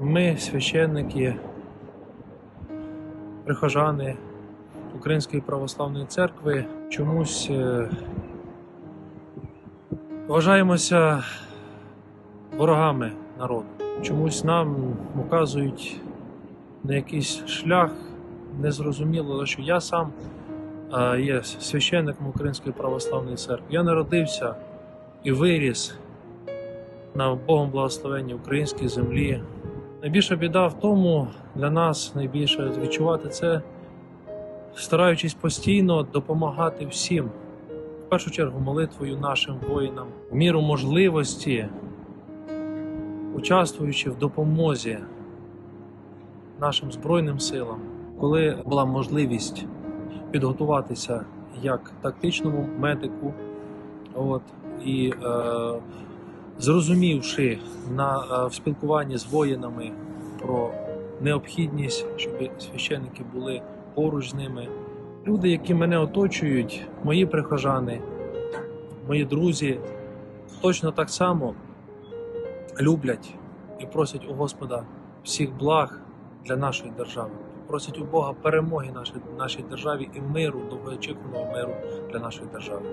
ми, священники, прихожани Української православної церкви, чомусь е, вважаємося ворогами народу. Чомусь нам указують на якийсь шлях, незрозуміло, що я сам е, є священником Української православної церкви. Я народився і виріс на Богом благословенні українській землі. Найбільша біда в тому для нас найбільше відчувати це, стараючись постійно допомагати всім, в першу чергу молитвою нашим воїнам, в міру можливості, участвуючи в допомозі нашим Збройним силам, коли була можливість підготуватися як тактичному медику, от, і е, зрозумівши на е, в спілкуванні з воїнами про необхідність, щоб священники були поруч з ними. Люди, які мене оточують, мої прихожани, мої друзі, точно так само люблять і просять у Господа всіх благ для нашої держави. Просять у Бога перемоги нашій, нашій державі і миру, довгоочікуваного миру для нашої держави.